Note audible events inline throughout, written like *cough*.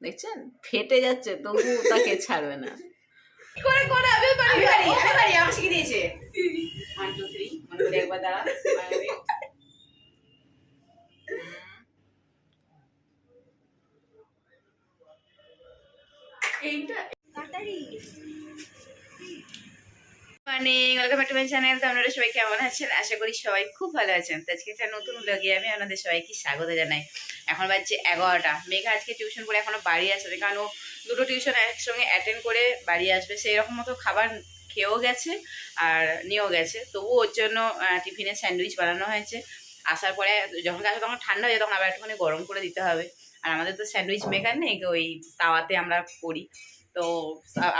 দেখছেন? ফেটে যাচ্ছে তবু তাকে ছাড়বে না। করে করে? আমি পারি আমি পারি আমি পারি। আমার শিখে দিয়েছে। ওয়ান টু থ্রি মনে করে একবার দাঁড়া এইটা এইটা মানে ওয়েলকাম ব্যাক টু চ্যানেল তো আপনারা সবাই কেমন আছেন? আশা করি সবাই খুব ভালো আছেন। তো আজকে একটা নতুন আমি আপনাদের সবাইকে স্বাগত জানাই। এখন বাজছে এগারোটা। মেঘা আজকে টিউশন করে এখনও বাড়ি আসবে কারণ দুটো টিউশন একসঙ্গে অ্যাটেন্ড করে বাড়ি আসবে। সেই রকম মতো খাবার খেয়েও গেছে আর নিয়েও গেছে। তবু ওর জন্য টিফিনে স্যান্ডউইচ বানানো হয়েছে। আসার পরে যখন আসবে তখন ঠান্ডা হয়ে তখন আবার একটুখানি গরম করে দিতে হবে। আর আমাদের তো স্যান্ডউইচ মেকার নেই ওই তাওয়াতে আমরা করি। তো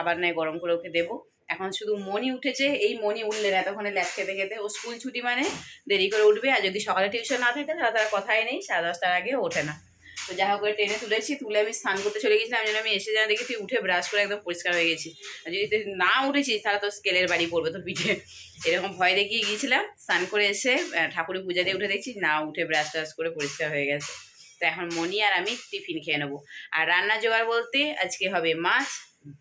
আবার নয় গরম করে ওকে দেবো। এখন শুধু মনি উঠেছে, এই মনি উঠলে না, এতক্ষণে ল্যাব খেতে খেতে, ও স্কুল ছুটি মানে দেরি করে উঠবে, আর যদি সকালে টিউশন না থাকে, তাহলে তার কথাই নেই, সাড়ে দশটার আগে ওঠে না। তো যা হোক করে ট্রেনে তুলেছি, তুলে আমি স্নান করতে চলে গেছিলাম, যেন আমি এসে যা দেখি তুই উঠে ব্রাশ করে একদম পরিষ্কার হয়ে গেছি আর যদি তুই না উঠেছিস, তাহলে তো স্কেলের বাড়ি পড়বে তো পিঠে। এরকম ভয় দেখিয়ে গিয়েছিলাম, স্নান করে এসে ঠাকুরের পূজা দিয়ে উঠে দেখছি, না, উঠে ব্রাশ ট্রাশ করে পরিষ্কার হয়ে গেছে। তো এখন মনি আর আমি টিফিন খেয়ে নেব। আর রান্না জোগাড় বলতে আজকে হবে মাছ,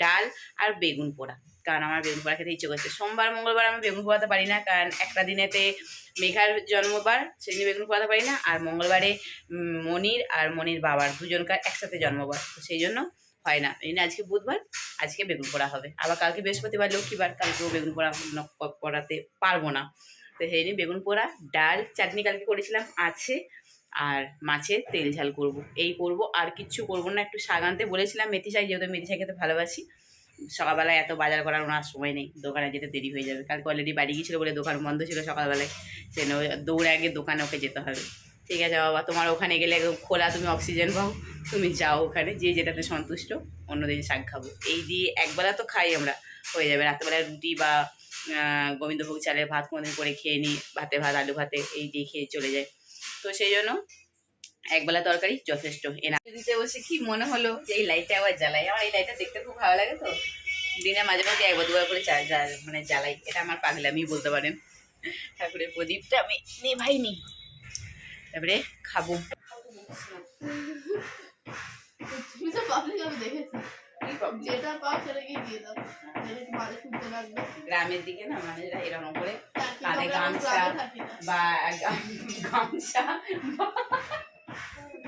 ডাল আর বেগুন পোড়া। কারণ আমার বেগুন পোড়া খেতে ইচ্ছে করছে। সোমবার, মঙ্গলবার আমি বেগুন পোড়াতে পারি না, কারণ একটা দিনেতে মেঘার জন্মবার সেদিন বেগুন পোড়াতে পারি না, আর মঙ্গলবারে মনির আর মনির বাবার দুজনকার একসাথে জন্মবার, তো সেই জন্য হয় না। এই আজকে বুধবার, আজকে বেগুন পোড়া হবে। আবার কালকে বৃহস্পতিবার, লক্ষ্মীবার, কালকেও বেগুন পোড়া করাতে পারব না। তো সেই জন্য বেগুন পোড়া, ডাল, চাটনি কালকে করেছিলাম, আছে, আর মাছের তেল ঝাল করব। এই করব, আর কিচ্ছু করব না, একটু শাক আনতে বলেছিলাম, মেথি শাক, যেহেতু মেথি শাক খেতে ভালোবাসি সকালবেলায় এত বাজার করার ওনার সময় নেই, দোকানে যেতে দেরি হয়ে যাবে। কালকে অলরেডি বাড়ি গিয়েছিল বলে দোকান বন্ধ ছিল সকালবেলায় সে দৌড়ে আগে দোকানে ওকে যেতে হবে। ঠিক আছে বাবা, তোমার ওখানে গেলে একদম খোলা, তুমি অক্সিজেন পাও, তুমি যাও ওখানে, যে যেটাতে সন্তুষ্ট, অন্যদিন শাক খাব। এই দিয়ে একবেলা তো খাই আমরা, হয়ে যাবে। রাত্রেবেলায় রুটি বা গোবিন্দভোগ চালের ভাত কোনোদিন করে খেয়ে নিই ভাতে ভাত, আলু ভাতে, এই দিয়ে খেয়ে চলে যায়। তো সেই জন্য একবেলা তরকারি যথেষ্ট। এনা দিতে বসে কি মনে হলো যে এই লাইটটা আবার জ্বালাই? আমার এই লাইটটা দেখতে খুব ভালো লাগে তো। দিনে মাঝে মাঝে একবার দুবার করে মানে জ্বালাই। এটা আমার পাগলামি বলতে পারেন। ঠাকুরের প্রদীপটা আমি নেভাইনি তারপরে খাব। গ্রামের দিকে না মানুষরা এরকম করে গামছা। বা গামছা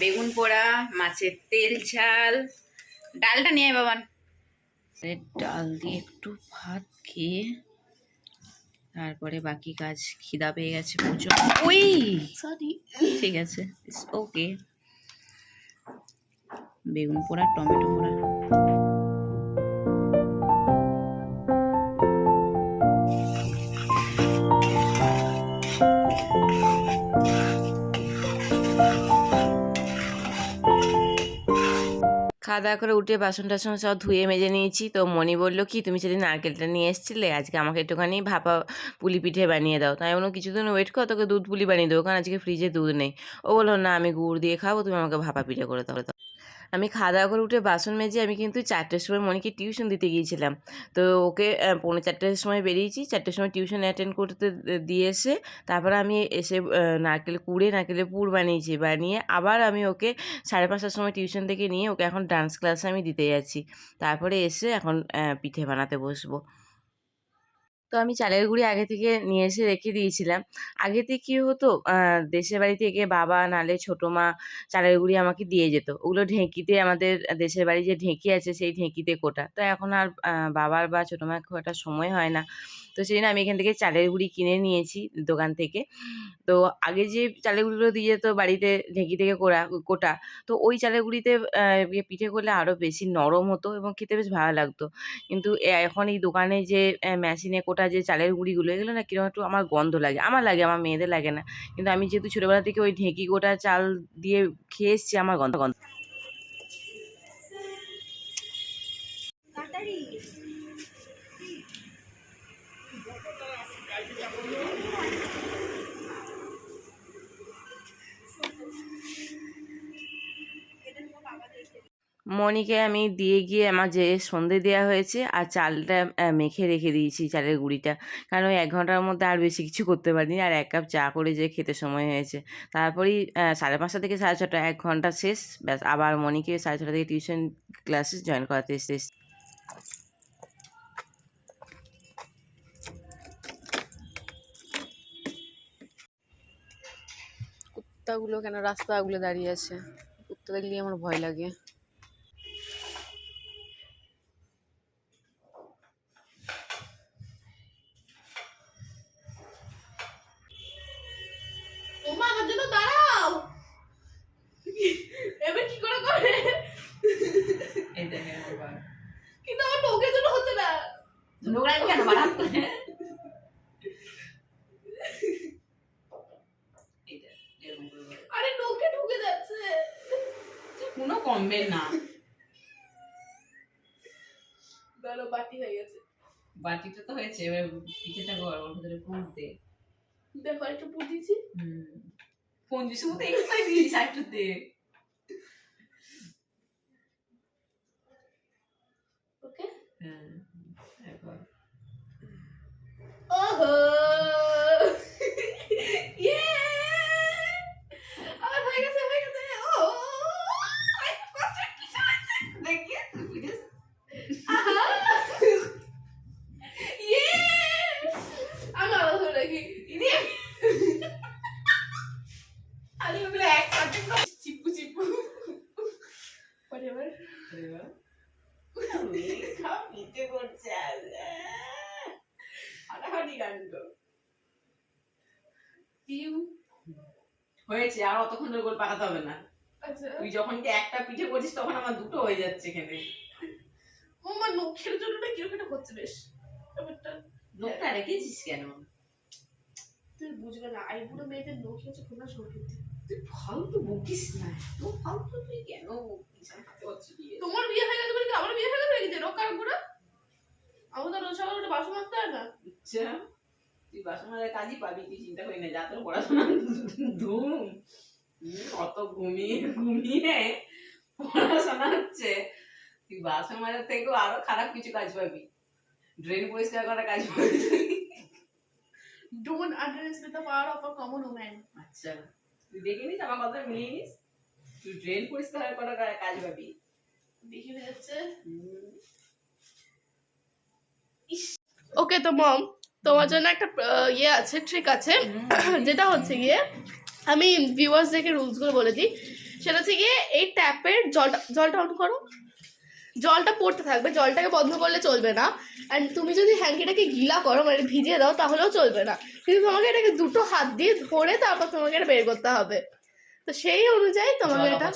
বেগুন পোড়া মাছের তেল ঝাল। ডালটা নিয়ে আয় বাবান। ডাল দিয়ে একটু ভাত খেয়ে তারপরে বাকি কাজ খিদা পেয়ে গেছে প্রচুর ওই! সরি ঠিক আছে ওকে বেগুন পোড়া টমেটো পোড়া। খাওয়া দাওয়া করে উঠে বাসন টাসন সব ধুয়ে মেজে নিয়েছি। তো মনি বলল, কি, তুমি সেদিন নারকেলটা নিয়ে এসেছিলে? আজকে আমাকে একটুখানি ভাপা পুলি পিঠে বানিয়ে দাও। তাই বলো কিছুদিন ওয়েট করো, তোকে দুধ পুলি বানিয়ে দেবো, কারণ আজকে ফ্রিজে দুধ নেই। ও বলল, না, আমি গুড় দিয়ে খাব, তুমি আমাকে ভাপা পিঠে করে দাও। আমি খাওয়া দাওয়া করে উঠে বাসন মেজে আমি কিন্তু চারটের সময় মনিকে টিউশন দিতে গিয়েছিলাম। তো ওকে পৌনে চারটের সময় বেরিয়েছি, চারটের সময় টিউশন অ্যাটেন্ড করতে দিয়ে এসে তারপরে আমি এসে নারকেল কুড়ে, নারকেলের পুর বানিয়েছি, বানিয়ে আবার আমি ওকে সাড়ে পাঁচটার সময় টিউশন থেকে নিয়ে ওকে এখন ডান্স ক্লাসে আমি দিতে যাচ্ছি। তারপরে এসে এখন পিঠে বানাতে বসবো। তো আমি চালের গুঁড়ি আগে থেকে নিয়ে এসে রেখে দিয়েছিলাম। আগে থেকে কী হতো দেশের বাড়ি থেকে বাবা নালে ছোটো মা চালের গুঁড়ি আমাকে দিয়ে যেত। ওগুলো ঢেঁকিতে আমাদের দেশের বাড়ি যে ঢেঁকি আছে সেই ঢেঁকিতে কোটা। তো এখন আর বাবার বা ছোটো মায়ের খুব একটা সময় হয় না। তো জন্য আমি এখান থেকে চালের গুঁড়ি কিনে নিয়েছি দোকান থেকে। তো আগে যে চালের গুঁড়িগুলো দিয়ে যেত বাড়িতে ঢেঁকি থেকে কোড়া, কোটা, তো ওই চালের গুঁড়িতে ইয়ে পিঠে করলে আরও বেশি নরম হতো এবং খেতে বেশ ভালো লাগতো। কিন্তু এখন এই দোকানে যে মেশিনে কোটা যে চালের গুঁড়িগুলো, এগুলো না কীরকম একটু আমার গন্ধ লাগে। আমার লাগে, আমার মেয়েদের লাগে না। কিন্তু আমি যেহেতু ছোটোবেলা থেকে ওই ঢেঁকি গোটা চাল দিয়ে খেয়ে এসছি, আমার গন্ধ গন্ধ মনিকে আমি দিয়ে গিয়ে আমার যে সন্ধে দেওয়া হয়েছে আর চালটা মেখে রেখে দিয়েছি চালের গুঁড়িটা। কারণ ওই এক ঘণ্টার মধ্যে আর বেশি কিছু করতে পারিনি। আর এক কাপ চা করে যে খেতে সময় হয়েছে। তারপরেই সাড়ে পাঁচটা থেকে সাড়ে ছটা, এক ঘণ্টা শেষ। ব্যাস, আবার মনিকে সাড়ে ছটা থেকে টিউশন ক্লাসে জয়েন করাতে শেষ কুত্তাগুলো কেন রাস্তা আগলে দাঁড়িয়ে আছে? কুত্তা দেখলে আমার ভয় লাগে ওমা আমার জন্য দাঁড়াও এবার কি করে করে কিন্তু আমার নখের জন্য হচ্ছে না নোংরা কেন বাড়ান করে এইটা, এরকম করে বলো। আরে নখে ঢুকে যাচ্ছে কোনো কমবে না দাঁড়ো বাটি হয়ে গেছে বাটিটা তো হয়েছে এবার পিঠেটা কর ওর ভিতরে পুর দে। দেখো একটু পুর দিয়েছি? হুম। দিয়েছি মতো একটু দিয়েছি একটু দে। ওকে? হ্যাঁ একবার ওহো! *laughs* ইয়ে আমার হয়ে গেছে হয়ে গেছে ও দেখি পিঠে আহা ইয়ে আমি আলাদা ধরে রাখি ইয়ে আরে ওগুলো এক পাটে চিপু চিপু whatever পিঠে করছে হাঁটাহাঁটি কাণ্ড ইউ আর গোল পাকাতে হবে না। আচ্ছা। তুই যখন কি একটা পিঠে করছিস তখন আমার দুটো হয়ে যাচ্ছে এখানে। নখের জন্য না কীরকম একটা হচ্ছে বেশ। লোকটা রেখেছিস কেন? তুই বুঝবে না আইবুড়ো মেয়েদের নখ হচ্ছে তুই ফালতু বকিস না তো ফালতু তুই কেন বকিস? তোমার বিয়ে হয়ে গেছে বলে কি আমার বিয়ে হয়ে গেছে? নাকি কারণ করে আমার তো রোজ সকালে উঠে বাসন মাজতে হয় না। আচ্ছা তুই বাসন মাজার কাজই পাবি তুই চিন্তা করি না যা তোর পড়াশোনা ধুম। অত ঘুমিয়ে ঘুমিয়ে পড়াশোনা হচ্ছে। তুই বাসন মাজার থেকেও আরও খারাপ কিছু কাজ পাবি। ড্রেন পরিষ্কার করার কাজ পাবি। Don't underestimate the power of a common woman আচ্ছা তুই দেখে নিস আমার কথা মিলিয়ে নিস। তুই ড্রেন পরিষ্কার করার কাজ পাবি। দেখে যাচ্ছে ওকে তো মম তোমার জন্য একটা ইয়ে আছে ট্রিক আছে। যেটা হচ্ছে গিয়ে আমি ভিউয়ার্সদেরকে রুলসগুলো বলে দিই। সেটা হচ্ছে গিয়ে এই ট্যাপের জলটা জলটা অন করো। জলটা পড়তে থাকবে জলটাকে বন্ধ করলে চলবে না। অ্যান্ড তুমি যদি হ্যাঙ্কিটাকে গিলা করো মানে ভিজিয়ে দাও তাহলেও চলবে না। কিন্তু তোমাকে এটাকে দুটো হাত দিয়ে ধরে তারপর তোমাকে এটা বের করতে হবে। তো সেই অনুযায়ী তোমাকে এটা।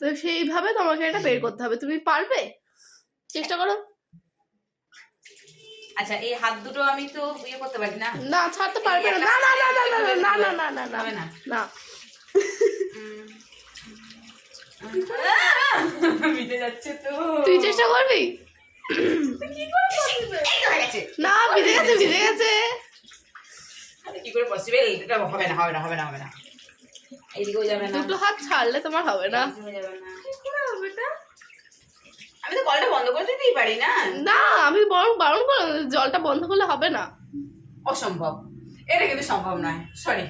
তো সেইভাবে তোমাকে এটা বের করতে হবে। তুমি পারবে? চেষ্টা করো। আচ্ছা এই হাত দুটো আমি তো ইয়ে করতে পারি না না ছাড়তে পারবে না না না না না না না না না না না না না যাচ্ছে তো তুই চেষ্টা করবি এই তো হয়ে গেছে না ভিজে গেছে ভিজে গেছে আরে কি করে পসিবল এটা হবে না হবে না হবে না হবে না এইদিকেও যাবে না দুটো হাত ছাড়লে তোমার হবে না যাবে না আমি তো কলটা বন্ধ করে দিতেই পারি না না আমি বরং জলটা বন্ধ করলে হবে না? অসম্ভব। এটা কিন্তু সম্ভব নয়। সরি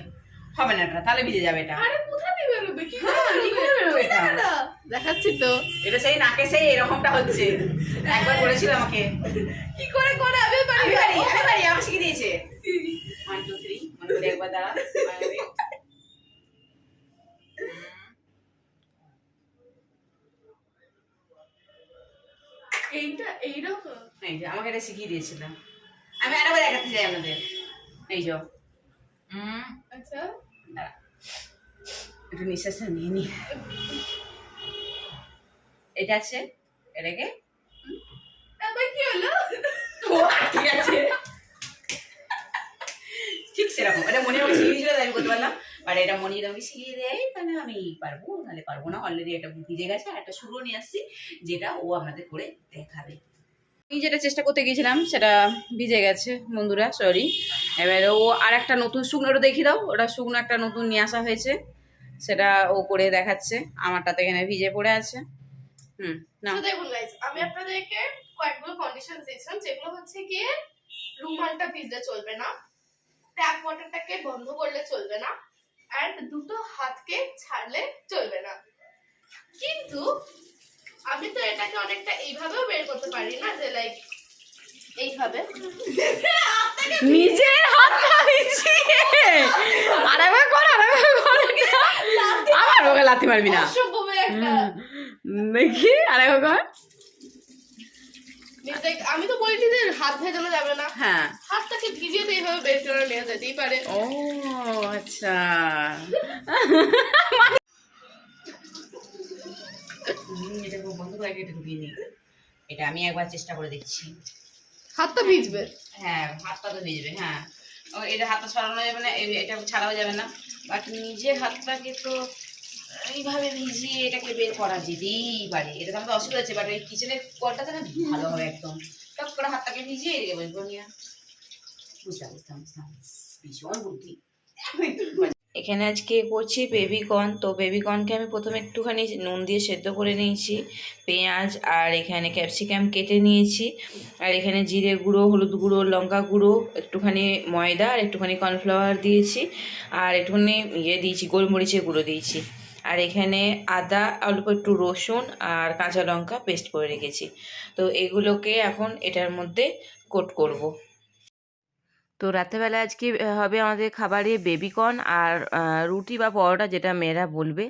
হবে না এটা তাহলে ভিজে যাবে এটা। আরে কোথা দিয়ে বেরোবে? কি হ্যাঁ, বেরোবে? এটা? দেখাচ্ছি তো। এটা সেই নাকে সেই এরকমটা হচ্ছে। একবার বলেছিল আমাকে। কি করে করে? আমি পারি। আমি পারি আমি পারি শিখে দিয়েছে। ওয়ান টু থ্রি মনে করে একবার দাঁড়া। এইটা এইরকম? এই যে আমাকে এটা শিখিয়ে দিয়েছিল। আমি আরেকবার দেখাতে চাই আপনাদের। এই যে উম, আচ্ছা। একটু নিঃশ্বাসটা নিয়ে নি এটা আছে এটাকে? তারপর কি হলো? ও, ঠিক আছে ঠিক সেরকম এটা মনে হয় শিখিয়ে দিয়েছিল তাই আমি করতে পারলাম। বাট এটা মনে যদি আমাকে শিখিয়ে দেয় তাহলে আমি পারব, নাহলে পারব না। অলরেডি এটা ভিজে গেছে, আর একটা শুরু নিয়ে আসছি, যেটা ও আপনাদের করে দেখাবে। আমি যেটা চেষ্টা করতে গিয়েছিলাম, সেটা ভিজে গেছে, বন্ধুরা সরি এবারে ও আর একটা নতুন শুকনোটা দেখিয়ে দাও। ওটা শুকনো একটা নতুন নিয়ে আসা হয়েছে, সেটা ও করে দেখাচ্ছে। আমারটা তো এখানে ভিজে পড়ে আছে। হুম না দেখুন গাইস আমি আপনাদেরকে কয়েকগুলো কন্ডিশন দিয়েছিলাম, যেগুলো হচ্ছে গিয়ে রুমালটা ভিজলে চলবে না ট্যাপ ওয়াটারটাকে বন্ধ করলে চলবে না। অ্যান্ড দুটো হাতকে ছাড়লে চলবে না। কিন্তু আমি তো এটাকে অনেকটা এইভাবেও বের করতে পারি না যে লাইক এইভাবে। নিজের হাতটা ভিজিয়ে আরেকবার কর আরেকবার কর। আমার ওকে লাথি মারবি না। দেখি আরেকবার কর। আমি তো বলছি যে হাত ভেজানো যাবে না। হ্যাঁ। হাতটাকে ভিজিয়ে তো এইভাবে বের করে নেওয়া যেতেই পারে। ও আচ্ছা। এটা খুব বন্ধ করে এটা ঢুকিয়ে নি এটা আমি একবার চেষ্টা করে দেখছি। হাতটা ভিজবে? হ্যাঁ হাতটা তো ভিজবে হ্যাঁ। ও এটা হাতটা ছড়ানো যাবে না এই- এটা ছাড়াও যাবে না। বাট নিজের হাতটাকে তো এইভাবে ভিজিয়ে এটাকে বের করা যেতেই পারে এটা তো আমাদের অসুবিধা হচ্ছে বাট ওই কিচেনের কলটাতে না ভালো হবে একদম। টপ করে হাতটাকে ভিজিয়ে বের করে নিয়ে বুঝলাম ভীষণ বুদ্ধি। এখানে আজকে করছি বেবিকর্ন তো বেবিকর্নকে আমি প্রথমে একটুখানি নুন দিয়ে সেদ্ধ করে নিয়েছি, পেঁয়াজ আর এখানে ক্যাপসিকাম কেটে নিয়েছি। আর এখানে জিরে গুঁড়ো, হলুদ গুঁড়ো, লঙ্কা গুঁড়ো, একটুখানি ময়দা আর একটুখানি কর্নফ্লাওয়ার দিয়েছি। আর একটুখানি ইয়ে দিয়েছি, গোলমরিচের গুঁড়ো দিয়েছি। আর এখানে আদা অল্প একটু রসুন আর কাঁচা লঙ্কা পেস্ট করে রেখেছি। তো এগুলোকে এখন এটার মধ্যে কোট করব। তো রাত্রেবেলা আজকে হবে আমাদের খাবারে বেবিকর্ন আর রুটি বা পরোটা যেটা মেয়েরা বলবে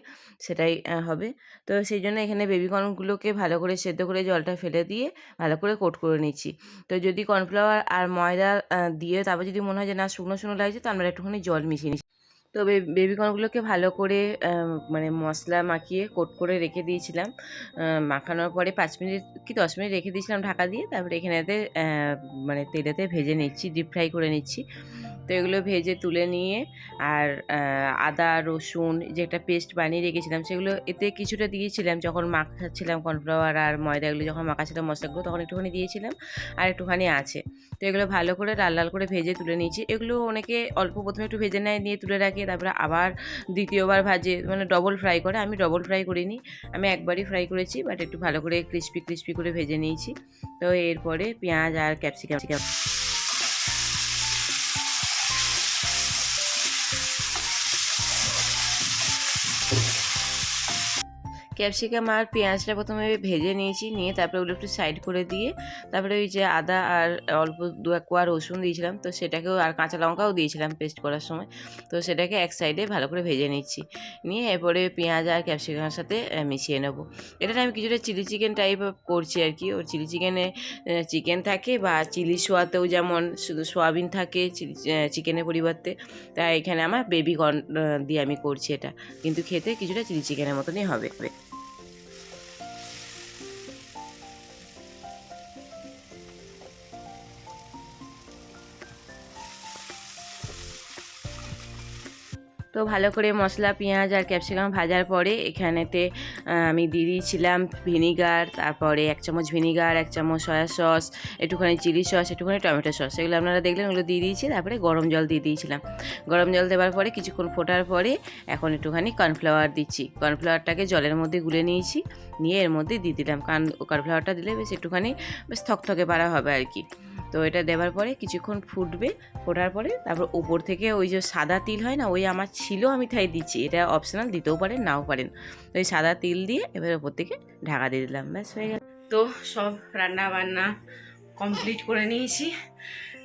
সেটাই হবে। তো সেই জন্য এখানে বেবিকর্নগুলোকে ভালো করে সেদ্ধ করে জলটা ফেলে দিয়ে ভালো করে কোট করে নিচ্ছি। তো যদি কর্নফ্লাওয়ার আর ময়দা দিয়ে তারপর যদি মনে হয় যে না শুকনো শুকনো লাগছে, তো আমরা একটুখানি জল মিশিয়ে নিচ্ছি। তো বেবিকর্নগুলোকে ভালো করে মানে মশলা মাখিয়ে কোট করে রেখে দিয়েছিলাম। মাখানোর পরে পাঁচ মিনিট কি দশ মিনিট রেখে দিয়েছিলাম ঢাকা দিয়ে। তারপরে এখানেতে মানে তেলেতে ভেজে নিচ্ছি ডিপ ফ্রাই করে নিচ্ছি। তো এগুলো ভেজে তুলে নিয়ে আর আদা, রসুন যে একটা পেস্ট বানিয়ে রেখেছিলাম সেগুলো এতে কিছুটা দিয়েছিলাম। যখন মাখাচ্ছিলাম কর্নফ্লাওয়ার আর ময়দাগুলো যখন মাখাচ্ছিলাম মশলাগুলো তখন একটুখানি দিয়েছিলাম আর একটুখানি আছে। তো এগুলো ভালো করে লাল লাল করে ভেজে তুলে নিয়েছি। এগুলো অনেকে অল্প প্রথমে একটু ভেজে নেয়, নিয়ে তুলে রাখে, তারপরে আবার দ্বিতীয়বার ভাজে মানে ডবল ফ্রাই করে। আমি ডবল ফ্রাই করিনি, আমি একবারই ফ্রাই করেছি বাট একটু ভালো করে ক্রিস্পি ক্রিস্পি করে ভেজে নিয়েছি। তো এরপরে পেঁয়াজ আর ক্যাপসিকাম ক্যাপসিকাম আর পেঁয়াজটা প্রথমে ভেজে নিয়েছি, নিয়ে তারপরে ওগুলো একটু সাইড করে দিয়ে তারপরে ওই যে আদা আর অল্প দু এক কোয়া রসুন দিয়েছিলাম, তো সেটাকেও আর কাঁচা লঙ্কাও দিয়েছিলাম পেস্ট করার সময়, তো সেটাকে এক সাইডে ভালো করে ভেজে নিচ্ছি। নিয়ে এরপরে পেঁয়াজ আর ক্যাপসিকামের সাথে মিশিয়ে নেব। এটা আমি কিছুটা চিলি চিকেন টাইপ করছি আর কি, ওর চিলি চিকেনে চিকেন থাকে বা চিলি সোয়াতেও যেমন শুধু সোয়াবিন থাকে চিকেনের পরিবর্তে, তাই এখানে আমার বেবি কর্ন দিয়ে আমি করছি এটা, কিন্তু খেতে কিছুটা চিলি চিকেনের মতনই হবে। তো ভালো করে মশলা, পেঁয়াজ আর ক্যাপসিকাম ভাজার পরে এখানেতে আমি দিয়ে দিয়েছিলাম ভিনিগার, তারপরে এক চামচ ভিনিগার, এক চামচ সয়া সস, একটুখানি চিলি সস, একটুখানি টমেটো সস, এগুলো আপনারা দেখলেন ওগুলো দিয়ে দিয়েছি, তারপরে গরম জল দিয়ে দিয়েছিলাম। গরম জল দেওয়ার পরে কিছুক্ষণ ফোটার পরে এখন একটুখানি কর্নফ্লাওয়ার দিচ্ছি। কর্নফ্লাওয়ারটাকে জলের মধ্যে গুলে নিয়েছি, নিয়ে এর মধ্যে দিয়ে দিলাম। কারণ কর্নফ্লাওয়ারটা দিলে বেশ একটুখানি বেশ থকথকে পারা হবে আর কি। তো এটা দেওয়ার পরে কিছুক্ষণ ফুটবে, ফোটার পরে তারপর উপর থেকে ওই যে সাদা তিল হয় না, ওই আমার ছিল, আমি তাই দিচ্ছি। এটা অপশনাল দিতেও পারেন, নাও পারেন। তো এই সাদা তিল দিয়ে এবার ওপর থেকে ঢাকা দিয়ে দিলাম, ব্যাস হয়ে গেল। তো সব রান্না বান্না কমপ্লিট করে নিয়েছি।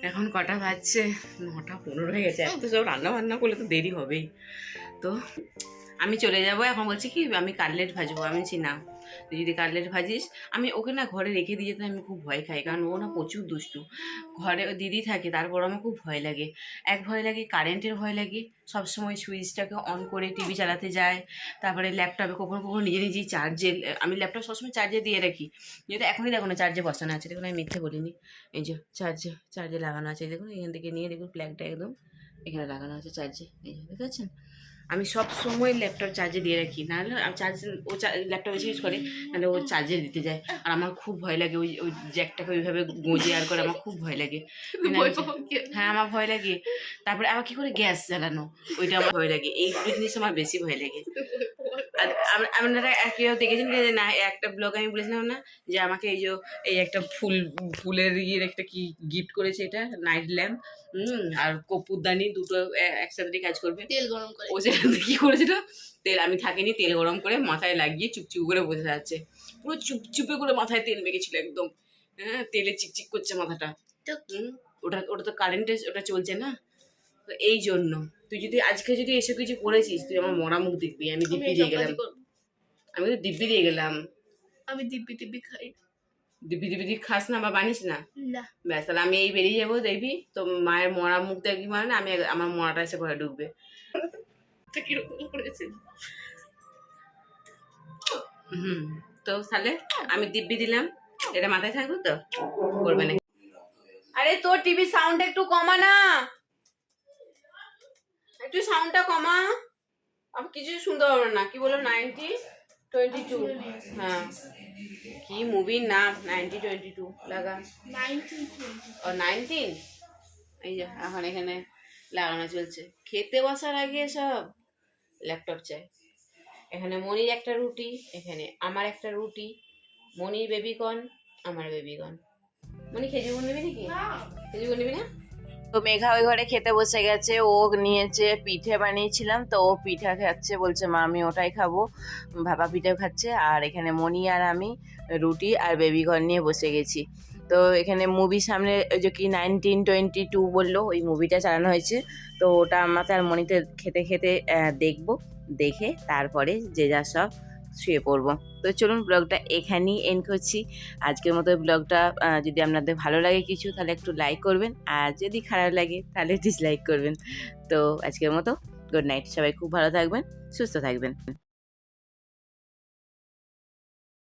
এখন কটা বাজছে? নটা পনেরো হয়ে গেছে। তো সব রান্না বান্না করলে তো দেরি হবেই। তো আমি চলে যাব, এখন বলছি কি, আমি কাটলেট ভাজবো, আমি চিনা। তুই যদি কাটলেট ভাজিস। আমি ওকে না ঘরে রেখে দিয়ে যেতে আমি খুব ভয় খাই, কারণ ও না প্রচুর দুষ্টু। ঘরে দিদি থাকে, তারপর আমার খুব ভয় লাগে। এক ভয় লাগে, কারেন্টের ভয় লাগে। সবসময় সুইচটাকে অন করে টিভি চালাতে যায়। তারপরে ল্যাপটপে কখনো কখনো নিজে নিজেই চার্জে, আমি ল্যাপটপ সবসময় চার্জে দিয়ে রাখি। যেহেতু এখনই দেখো না চার্জে বসানো আছে, দেখুন আমি মিথ্যে বলিনি। এই যে চার্জে চার্জে লাগানো আছে, দেখুন এখান থেকে নিয়ে দেখুন প্ল্যাগটা একদম এখানে লাগানো আছে চার্জে। এই যে, দেখতে পাচ্ছেন? আমি সব সময় ল্যাপটপ চার্জে দিয়ে রাখি। নাহলে আমি চার্জ ও ল্যাপটপ ইউজ করে নাহলে ও চার্জে দিতে যায়। আর আমার খুব ভয় লাগে ওই ওই জ্যাকটাকে ওইভাবে গোঁজে আর করে আমার খুব ভয় লাগে। বই হ্যাঁ আমার ভয় লাগে। তারপরে আবার কী করে গ্যাস জ্বালানো? ওইটা আমার ভয় লাগে। এই জিনিস আমার বেশি ভয় লাগে। আপনারা কেউ দেখেছেন যে না একটা ব্লগ আমি বলেছিলাম না যে আমাকে এই যে এই একটা ফুল ফুলের ইয়ের একটা কি গিফট করেছে এটা? নাইট ল্যাম্প আর কপুরদানি দুটো একসাথে কাজ করবে। তেল গরম করে। ও সেটা *laughs* কি করেছিল? তেল আমি থাকিনি তেল গরম করে মাথায় লাগিয়ে চুপচুপ করে বসে যাচ্ছে পুরো চুপচুপে করে মাথায় তেল মেখেছিল একদম। হ্যাঁ তেলে চিকচিক করছে মাথাটা। ওটা ওটা তো কারেন্টে ওটা চলছে না? তো এই জন্য তুই যদি আজকে যদি এসব কিছু করেছিস তুই আমার মরা মুখ দেখবি আমি দিব্যি দিয়ে গেলাম। আমি তো দিব্যি দিয়ে গেলাম। আমি দিব্যি দিব্যি খাই। দিব্যি দিব্যি দিয়ে খাস না বা বানিস না? না। ব্যাস তাহলে আমি এই বেরিয়ে যাব দেখবি তো মায়ের মরা মুখ দেখবি মানে না আমি আমার মরাটা এসে ঘরে ঢুকবে। তা কীরকম করেছে? হুম তো তাহলে আমি দিব্যি দিলাম। এটা মাথায় থাকবে তো? করবে না আরে তোর টিভি সাউন্ড একটু কমা না। একটু সাউন্ডটা কমা। আমি কিছু শুনতে পারব না। কি বলো নাইনটি টোয়েন্টি টু। হ্যাঁ। কি মুভির নাম নাইনটি টোয়েন্টি টু। লাগা। ও নাইনটিন? এই যে এখন এখানে লাগানো চলছে। খেতে বসার আগে সব ল্যাপটপ চাই। এখানে মনির একটা রুটি এখানে আমার একটা রুটি মনির বেবিকন আমার বেবিকর্ন মনি খেজুর নিবি নাকি? খেজুর নিবি না? তো মেঘা ওই ঘরে খেতে বসে গেছে, ও নিয়েছে পিঠে বানিয়েছিলাম, তো ও পিঠা খাচ্ছে, বলছে, মা, আমি ওটাই খাব। ভাপা পিঠে খাচ্ছে, আর এখানে মনি আর আমি, রুটি আর বেবিকর্ন নিয়ে বসে গেছি। তো এখানে মুভি সামনে, ওই যে কি নাইনটিন টোয়েন্টি টু বলল, ওই মুভিটা চালানো হয়েছে। তো ওটা আমাকে আর মনিতে খেতে খেতে দেখব, দেখে তারপরে যে যা সব শুয়ে পড়ব। তো চলুন ব্লগটা এখানেই এন্ড করছি। আজকের মতো ব্লগটা যদি আপনাদের ভালো লাগে কিছু, তাহলে একটু লাইক করবেন। আর যদি খারাপ লাগে, তাহলে ডিসলাইক করবেন। তো আজকের মতো গুড নাইট সবাই খুব ভালো থাকবেন, সুস্থ থাকবেন।